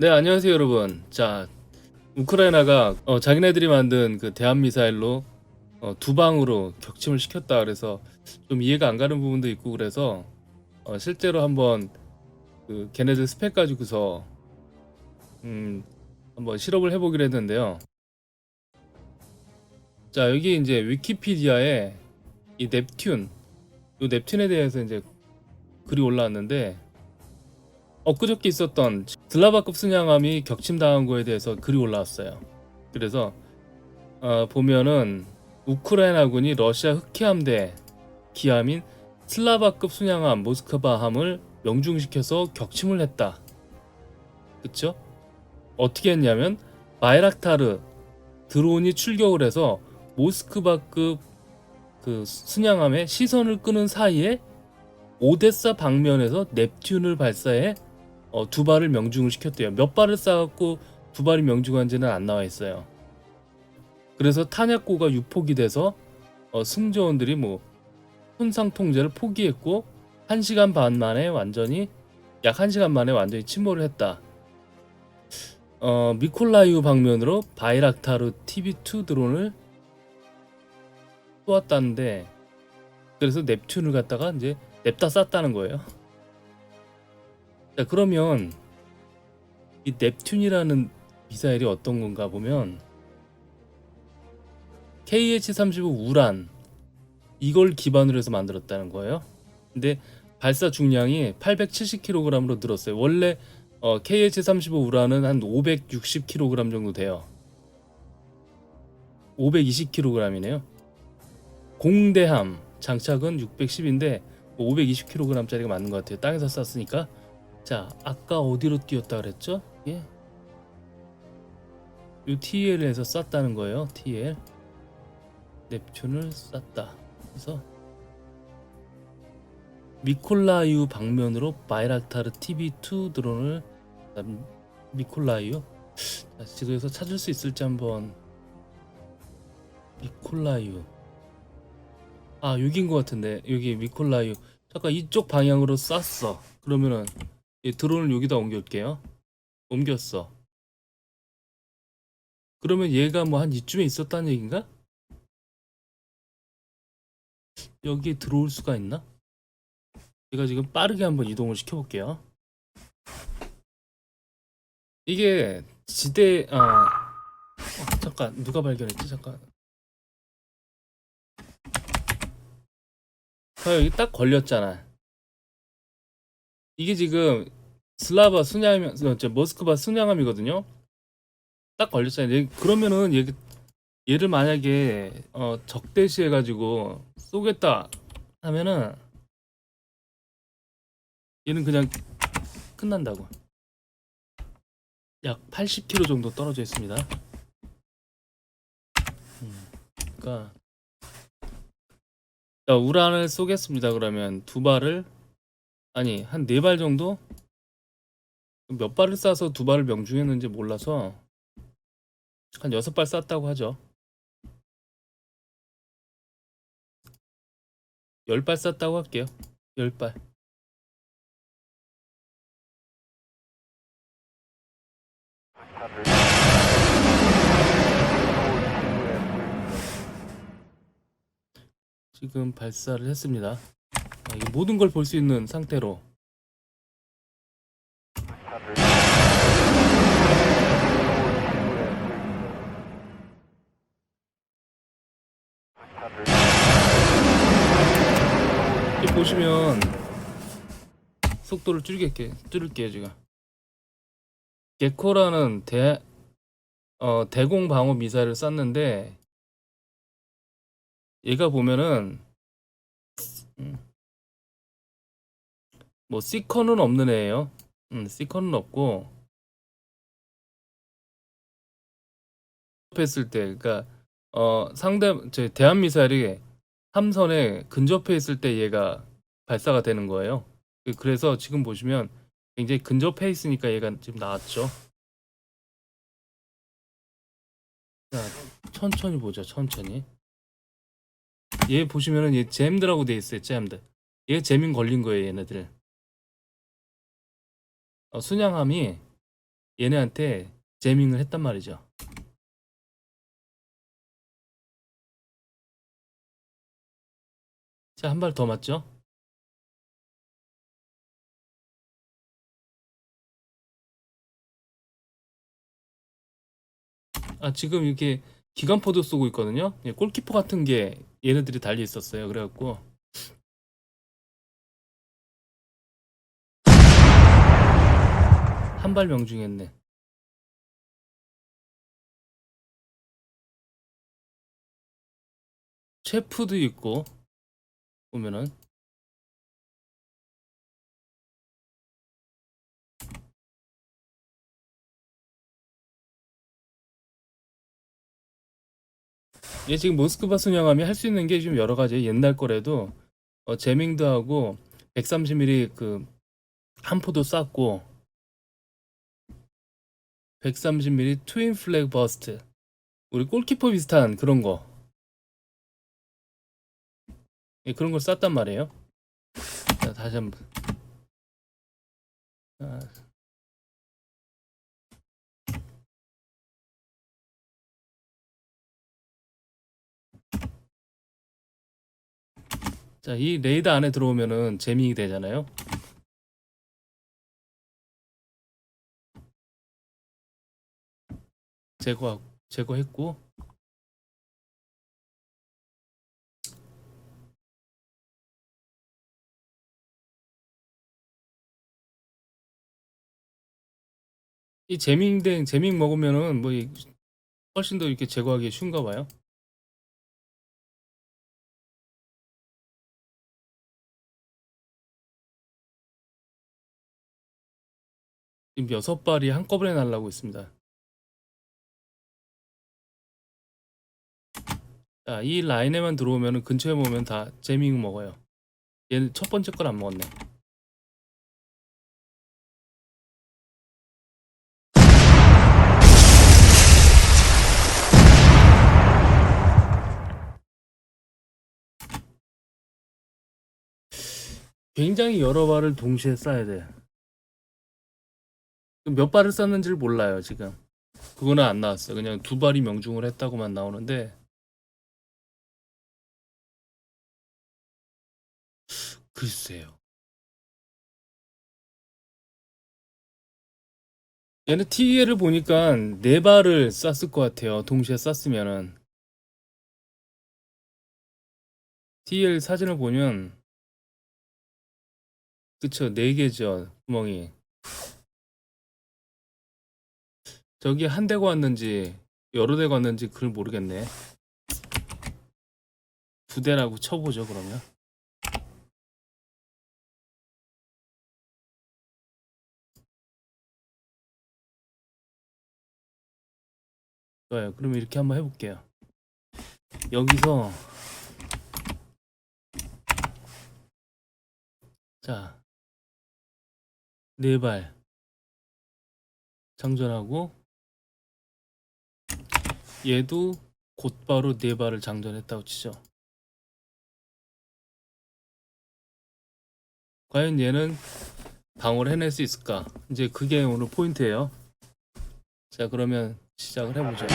네, 안녕하세요, 여러분. 자, 우크라이나가 어, 자기네들이 만든 그 대한 미사일로 어, 두 방으로 격침을 시켰다. 그래서 좀 이해가 안 가는 부분도 있고 그래서 어, 실제로 한번 그 걔네들 스펙 가지고서 음, 한번 실험을 해보기로 했는데요. 자, 여기 이제 위키피디아에 이 넵튠, 이 넵튠에 대해서 이제 글이 올라왔는데 엊그저께 있었던 슬라바급 순양함이 격침당한 거에 대해서 글이 올라왔어요. 그래서 어, 보면은 우크라이나군이 러시아 흑해함대 기함인 슬라바급 순양함 모스크바함을 명중시켜서 격침을 했다. 그쵸? 어떻게 했냐면 바이락타르 드론이 출격을 해서 모스크바급 그 순양함의 시선을 끄는 사이에 오데사 방면에서 넵튠을 발사해 어, 두 발을 명중을 시켰대요. 몇 발을 쏴갖고 두 발이 명중한지는 안 나와 있어요. 그래서 탄약고가 유폭이 돼서 어, 승조원들이 뭐 손상 통제를 포기했고 1시간 반 만에 완전히 약 1시간 만에 완전히 침몰을 했다. 어, 미콜라이우 방면으로 바이락타르 TB2 드론을 쏘았다는데 그래서 넵튠을 갖다가 이제 냅다 쌌다는 거예요. 자 그러면 이 넵튠이라는 미사일이 어떤 건가 보면 KH-35 우란 이걸 기반으로 해서 만들었다는 거예요. 근데 발사 중량이 870kg으로 늘었어요. 원래 어, KH-35 우란은 한 560kg 정도 돼요. 520kg이네요. 공대함 장착은 610인데 520kg짜리가 맞는 것 같아요. 땅에서 쐈으니까. 자, 아까 어디로 뛰었다 그랬죠? 예. 요 TL에서 쐈다는 거예요. TL. 넵튠을 쐈다. 그래서 미콜라이우 방면으로 바이락타르 TB2 드론을 그다음 미콜라이우 자, 지도에서 찾을 수 있을지 한번 미콜라이우 아 여기인 것 같은데 여기 미콜라이우 잠깐 이쪽 방향으로 쐈어 그러면은 이 드론을 여기다 옮길게요 옮겼어 그러면 얘가 뭐 한 이쯤에 있었다는 얘긴가? 여기에 들어올 수가 있나? 제가 지금 빠르게 한번 이동을 시켜볼게요 이게 지대 아 어, 잠깐 누가 발견했지 잠깐 자, 여기 딱 걸렸잖아. 이게 지금 슬라바 순양, 저 모스크바 순양함이거든요. 딱 걸렸잖아요. 얘- 그러면은 얘, 얘를 만약에 어, 적대시해가지고 쏘겠다 하면은 얘는 그냥 끝난다고. 약 80km 정도 떨어져 있습니다. 음, 그러니까 자, 우란을 쏘겠습니다. 그러면 두 발을 아니 한 네 발 정도 몇 발을 쏴서 두 발을 명중했는지 몰라서 한 여섯 발 쐈다고 하죠. 열 발 쐈다고 할게요. 열 발. 지금 발사를 했습니다. 아, 이 모든 걸 볼 수 있는 상태로. 여기 보시면 속도를 줄일게 줄일게요 제가. 게코라는 대 어, 대공 방어 미사일을 쐈는데 얘가 보면은 음, 뭐 C컨은 없는 애예요. 음, C컨은 없고 했을 때 그러니까 어 상대 저 대한 미사일이 함선에 근접해 있을 때 얘가 발사가 되는 거예요. 그- 그래서 지금 보시면 굉장히 근접해 있으니까 얘가 지금 나왔죠. 자, 천천히 보죠. 천천히. 얘 보시면은 얘 잼드라고 돼 있어요. 잼드. 얘 재민 걸린 거예요. 얘네들. 어, 순양함이 얘네한테 제밍을 했단 말이죠. 자, 한 발 더 맞죠? 아, 지금 이렇게 기관포도 쏘고 있거든요. 예, 골키퍼 같은 게 얘네들이 달려 있었어요. 그래갖고 한 발 명중했네. 체프도 있고 보면은 얘 지금 모스크바 순양함이 할 수 있는 게좀 여러 가지 옛날 거래도 어, 제밍도 하고 130mm 그 한포도 쐈고 130mm 트윈 플렉 버스트 우리 골키퍼 비슷한 그런 거 예, 그런 걸 쐈단 말이에요. 자, 다시 한 번. 아, 자, 이 레이더 안에 들어오면은 재밍이 되잖아요. 제거 제거했고 이 재밍된 재밍 먹으면은 뭐 이- 훨씬 더 이렇게 제거하기 쉬운가 봐요. 지금 여섯 발이 한꺼번에 날라고 있습니다. 자, 이 라인에만 들어오면은 근처에 보면 다 재밍 먹어요. 얘는 첫 번째 걸 안 먹었네. 굉장히 여러 발을 동시에 쏴야 돼. 몇 발을 쐈는지를 몰라요, 지금. 그거는 안 나왔어. 그냥 두 발이 명중을 했다고만 나오는데. 글쎄요. 얘는 TE를 보니까 네 발을 쐈을 것 같아요. 동시에 쐈으면은. TL 사진을 보면 그쵸 네 개죠 구멍이 저기 한 대가 왔는지 여러 대가 왔는지 그걸 모르겠네 두 대라고 쳐보죠 그러면 좋아요 그러면 이렇게 한번 해볼게요 여기서 자 네 발 장전하고 얘도 곧바로 네 발을 장전했다고 치죠. 과연 얘는 방어를 해낼 수 있을까? 이제 그게 오늘 포인트예요. 자 그러면 시작을 해보죠.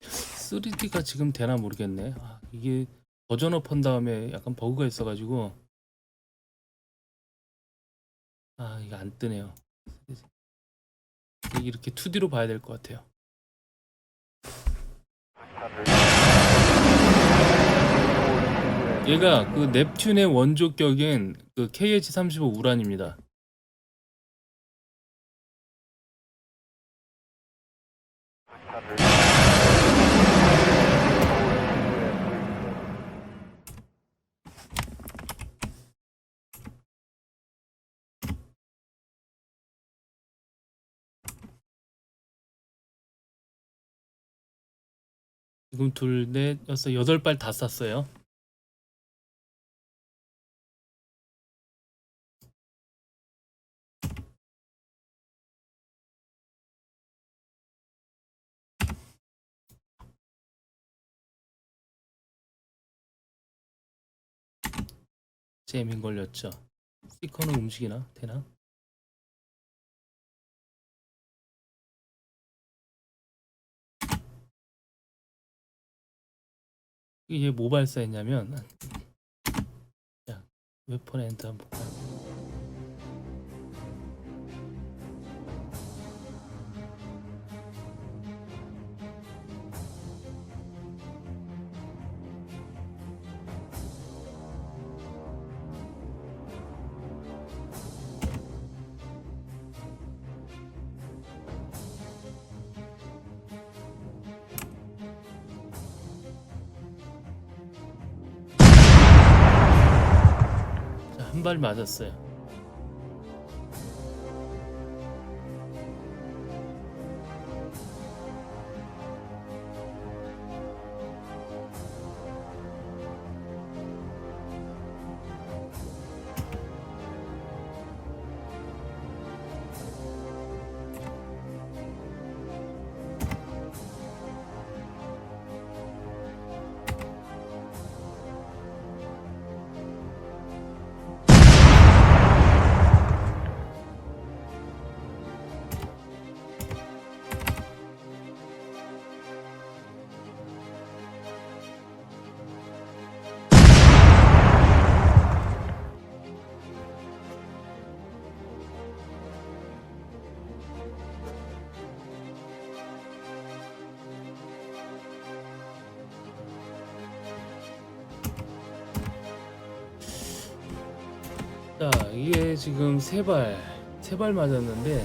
3D가 지금 되나 모르겠네. 아, 이게 버전업 한 다음에 약간 버그가 있어가지고 아 이게 안 뜨네요. 이렇게 2D로 봐야 될 것 같아요. 얘가 그 넵튠의 원조격인 그 KH-35 우란입니다. 지금 둘, 넷, 여섯, 여덟 발 다 쐈어요. 재민 걸렸죠. 스티커는 움직이나 되나? 이게 뭐 발사했냐면 자 웨폰 엔터 한번 볼까요? 한 발 맞았어요. 자, 이게 지금 세 발, 세 발 맞았는데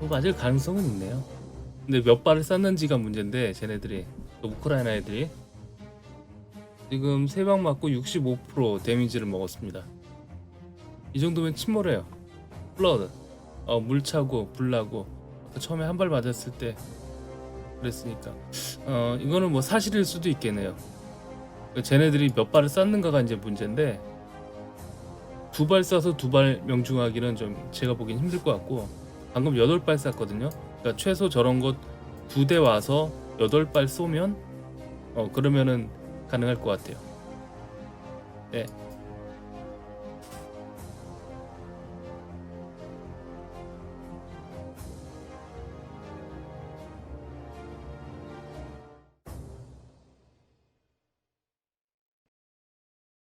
뭐 맞을 가능성은 있네요. 근데 몇 발을 쐈는지가 문제인데 쟤네들이 또 우크라이나 애들이 지금 세 방 맞고 65% 데미지를 먹었습니다. 이 정도면 침몰해요. 플러드, 어, 물 차고 불 나고 처음에 한 발 맞았을 때 그랬으니까 어, 이거는 뭐 사실일 수도 있겠네요. 쟤네들이 몇 발을 쐈는가가 이제 문제인데 두 발 쏴서 두 발 명중하기는 좀 제가 보기엔 힘들 것 같고 방금 여덟 발 쐈거든요. 그러니까 최소 저런 것 두 대 와서 여덟 발 쏘면 어 그러면은 가능할 것 같아요. 네,